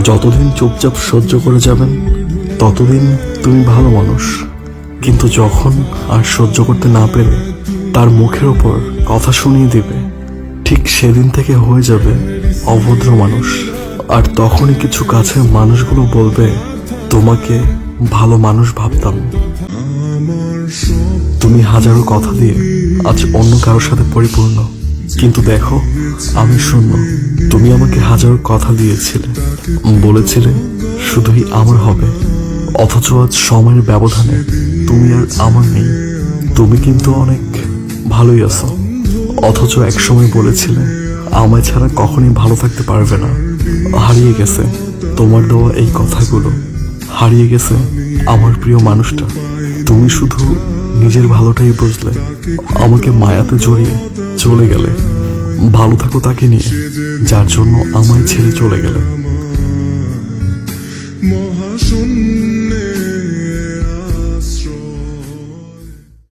যতদিন চুপচাপ সহ্য করে যাবেন, ততদিন তুমি ভালো মানুষ। কিন্তু যখন আর সহ্য করতে না পেরে তার মুখের ওপর কথা শুনিয়ে দিবে, ঠিক সেদিন থেকে হয়ে যাবে অভদ্র মানুষ। আর তখনই কিছু কাছের মানুষগুলো বলবে, তোমাকে ভালো মানুষ ভাবতাম। তুমি হাজারো কথা দিয়ে আজ অন্য কারোর সাথে পরিপূর্ণ। কিন্তু দেখো, আমি শূন্য। তুমি আমাকে হাজার কথা দিয়েছিলে। বলেছিলে, শুধুই আমার হবে। অথচ আজ সময়ের ব্যবধানে তুমি আর আমার নেই। তুমি কিন্তু অনেক ভালোই আছো। অথচ একসময় বলেছিলে, আমায় ছাড়া কখনই ভালো থাকতে পারবে না। হারিয়ে গেছে তোমার দেওয়া এই কথাগুলো। হারিয়ে গেছে আমার প্রিয় মানুষটা। তুমি শুধু নিজের ভালোটাই বুঝলে। আমাকে মায়াতে জড়িয়ে চলে গেলে। ভালো থাকো তাকে নিয়ে যার জন্য আমায় ছেড়ে চলে গেলে।